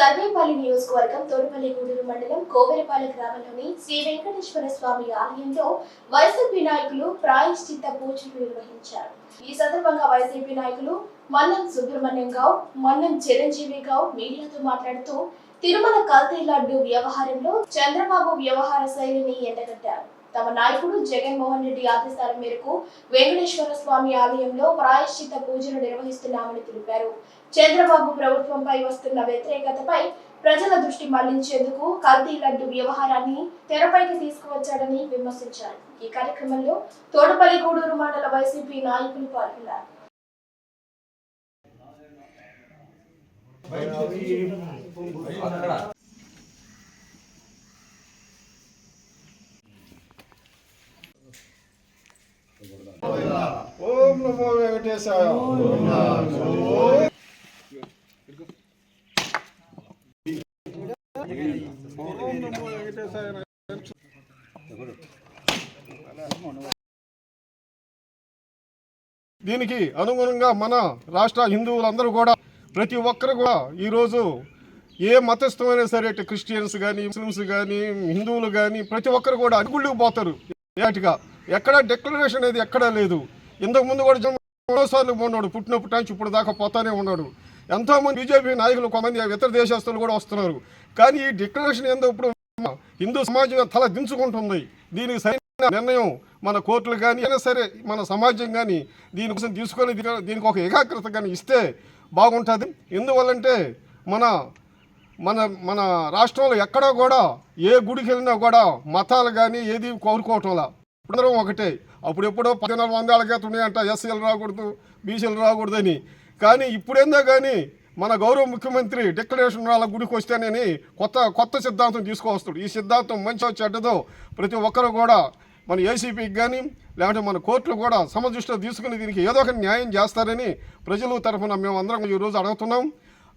సర్వేపల్లి నియోజకవర్గం తోడుపల్లి గూడూరు మండలం కోవెరపాలె గ్రామంలోని శ్రీ వెంకటేశ్వర స్వామి ఆలయంలో వైసీపీ నాయకులు ప్రాయశ్చిత్త పూజలు నిర్వహించారు. ఈ సందర్భంగా వైసీపీ నాయకులు మన్నం సుబ్రహ్మణ్యం గౌడ్ మన్నం చిరంజీవి గౌడ్ మీడియాతో మాట్లాడుతూ తిరుమల కల్తీ లడ్డు వ్యవహారంలో చంద్రబాబు వ్యవహార శైలిని ఎండగట్టారు. తమ నాయకుడు జగన్మోహన్ రెడ్డి ఆదేశాల మేరకు వెంకటేశ్వర స్వామి ఆలయంలో ప్రాయశ్చిత పూజలు నిర్వహిస్తున్నామని తెలిపారు. చంద్రబాబు ప్రభుత్వంపై వస్తున్న వ్యతిరేకతపై ప్రజల దృష్టి మళ్ళించేందుకు కల్తీ లడ్డు వ్యవహారాన్ని తెరపైకి తీసుకువచ్చాడని విమర్శించారు. ఈ కార్యక్రమంలో తోటపల్లి గూడూరు మండల వైసీపీ నాయకులు పాల్గొన్నారు. నమో వెంకటేశాయ దీనికి అనుగుణంగా మన రాష్ట్ర హిందువులందరూ కూడా ప్రతి ఒక్కరు కూడా ఈరోజు ఏ మతస్థమైనా సరే క్రిస్టియన్స్ కానీ ముస్లిమ్స్ కానీ హిందువులు కానీ ప్రతి ఒక్కరు కూడా అడుగుళ్ళకి పోతారు. ఏటిగా ఎక్కడ డిక్లరేషన్ అనేది ఎక్కడా లేదు. ఇంతకు ముందు కూడా జగన్ మూడోసార్లు ఉన్నాడు పుట్టినప్పటి నుంచి ఇప్పుడు దాకా పోతానే ఉన్నాడు. ఎంతోమంది బీజేపీ నాయకులు కొంతమంది ఇతర దేశస్తులు కూడా వస్తున్నారు. కానీ ఈ డిక్లరేషన్ ఏందో ఇప్పుడు హిందూ సమాజం తల దించుకుంటుంది. దీనికి సరైన నిర్ణయం మన కోర్టులు కానీ అయినా సరే మన సమాజం కానీ దీనికోసం తీసుకొని దీనికి ఒక ఏకాగ్రత కానీ ఇస్తే బాగుంటుంది. ఎందువల్లంటే మన మన మన రాష్ట్రంలో ఎక్కడ కూడా ఏ గుడికి వెళ్ళినా కూడా మతాలు కానీ ఏది కోరుకోవటంలా అందరం ఒకటే. అప్పుడు ఎప్పుడో వందల వందేళ్ళ క్రితం ఉన్నాయంట ఎస్సీలు రాకూడదు బీసీలు రాకూడదని. కానీ ఇప్పుడేందో కానీ మన గౌరవ ముఖ్యమంత్రి డిక్లరేషన్ వాళ్ళ గుడికి వస్తేనని కొత్త కొత్త సిద్ధాంతం తీసుకువస్తాడు. ఈ సిద్ధాంతం మంచి చెడ్డదో ప్రతి ఒక్కరు కూడా మన ఏసీపీకి కానీ లేకపోతే మన కోర్టులు కూడా సమదృష్టిలో తీసుకుని దీనికి ఏదో ఒక న్యాయం చేస్తారని ప్రజల తరఫున మేము అందరం ఈరోజు అడుగుతున్నాం.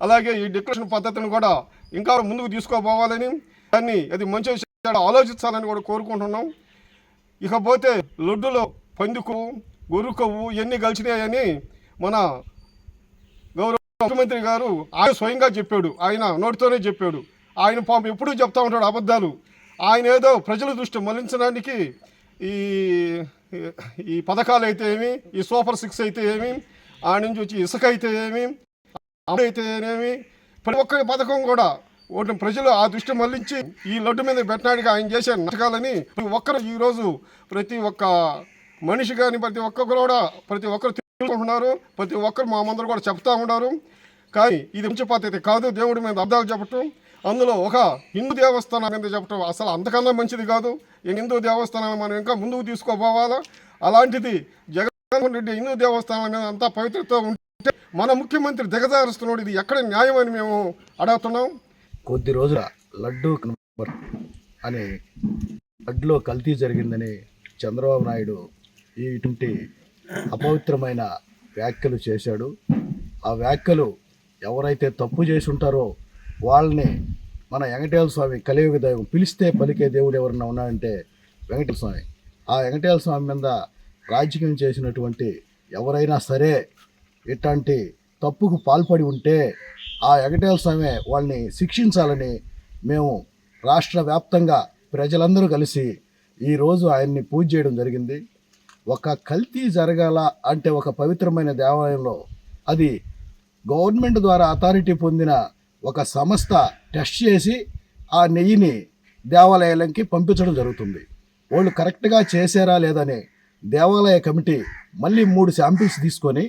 అలాగే ఈ డిక్లరేషన్ పద్ధతిని కూడా ఇంకా ముందుకు తీసుకోపోవాలని దాన్ని అది మంచి ఆలోచించాలని కూడా కోరుకుంటున్నాం. ఇకపోతే లొడ్డులో పందుకు గొర్రుకొవ్వు ఇవన్నీ కలిసినాయని మన గౌరవ ముఖ్యమంత్రి గారు ఆయన స్వయంగా చెప్పాడు. ఆయన నోటితోనే చెప్పాడు. ఆయన పాపం ఎప్పుడూ చెప్తా ఉంటాడు అబద్ధాలు. ఆయన ఏదో ప్రజల దృష్టి మళ్ళించడానికి ఈ ఈ పథకాలు అయితే ఏమి ఈ సూపర్ సిక్స్ అయితే ఏమి ఆ నుంచి వచ్చి ఇసుక అయితే ఏమి అమలు అయితే ఏమి ప్రతి ఒక్క పథకం కూడా ఒకటి ప్రజలు ఆ దృష్టి మళ్ళించి ఈ లడ్డు మీద పెట్టడానికి ఆయన చేసే నటకాలని ప్రతి ఒక్కరు ఈరోజు ప్రతి ఒక్క మనిషి కానీ ప్రతి ఒక్కరు కూడా ప్రతి ఒక్కరు తెలుసుకుంటున్నారు ప్రతి ఒక్కరు మా మందరు కూడా చెప్తా ఉన్నారు. కానీ ఇది మంచి పద్ధతి కాదు. దేవుడి మీద అర్థాలు చెప్పటం అందులో ఒక హిందూ దేవస్థానం మీద చెప్పటం అసలు అంతకన్నా మంచిది కాదు. ఈ హిందూ దేవస్థానాన్ని మనం ఇంకా ముందుకు తీసుకోబోవాలా అలాంటిది జగన్మోహన్ రెడ్డి హిందూ దేవస్థానం మీద అంతా పవిత్రత ఉంటే మన ముఖ్యమంత్రి దిగజారుస్తున్నాడు. ఇది ఎక్కడ న్యాయం అని మేము అడుగుతున్నాం. కొద్ది రోజుల లడ్డు అనే అని లడ్డులో కల్తీ జరిగిందని చంద్రబాబు నాయుడు ఇటువంటి అపవిత్రమైన వ్యాఖ్యలు చేశాడు. ఆ వ్యాఖ్యలు ఎవరైతే తప్పు చేసి ఉంటారో వాళ్ళని మన వెంకటేశ్వర స్వామి కలియుగ దైవం పిలిస్తే పలికే దేవుడు ఎవరన్నా ఉన్నాడంటే వెంకటేశ్వర స్వామి. ఆ వెంకటేశ్వర స్వామి మీద రాజకీయం చేసినటువంటి ఎవరైనా సరే ఇట్లాంటి తప్పుకు పాల్పడి ఉంటే ఆ ఎగటేల స్వామి వాళ్ళని శిక్షించాలని మేము రాష్ట్ర వ్యాప్తంగా ప్రజలందరూ కలిసి ఈరోజు ఆయన్ని పూజ చేయడం జరిగింది. ఒక కల్తీ జరగాల అంటే ఒక పవిత్రమైన దేవాలయంలో అది గవర్నమెంట్ ద్వారా అథారిటీ పొందిన ఒక సంస్థ టెస్ట్ చేసి ఆ నెయ్యిని దేవాలయాలకి పంపించడం జరుగుతుంది. వాళ్ళు కరెక్ట్గా చేశారా లేదని దేవాలయ కమిటీ మళ్ళీ మూడు శాంపిల్స్ తీసుకొని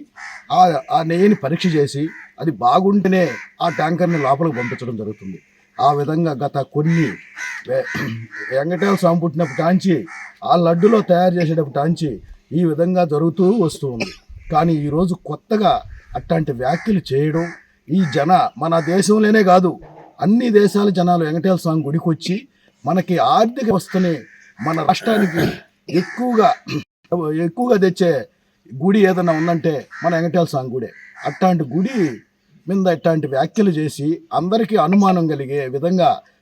ఆ ఆ నెయ్యిని పరీక్ష చేసి అది బాగుంటేనే ఆ ట్యాంకర్ని లోపలికి పంపించడం జరుగుతుంది. ఆ విధంగా గత కొన్ని వెంకటేశ్వర స్వామి పుట్టినప్పటి కాంచి ఆ లడ్డులో తయారు చేసేటప్పటి కాంచి ఈ విధంగా జరుగుతూ వస్తూ ఉంది. కానీ ఈరోజు కొత్తగా అట్లాంటి వ్యాఖ్యలు చేయడం ఈ జన మన దేశంలోనే కాదు అన్ని దేశాల జనాలు వెంకటేశ్వర స్వామి గుడికి వచ్చి మనకి ఆర్థిక వ్యవస్థని మన రాష్ట్రానికి ఎక్కువగా ఎక్కువగా తెచ్చే గుడి ఏదైనా ఉందంటే మన వెంకటేశ్వర స్వామి గుడే. అట్లాంటి గుడి మీద ఇట్లాంటి వ్యాఖ్యలు చేసి అందరికీ అనుమానం కలిగే విధంగా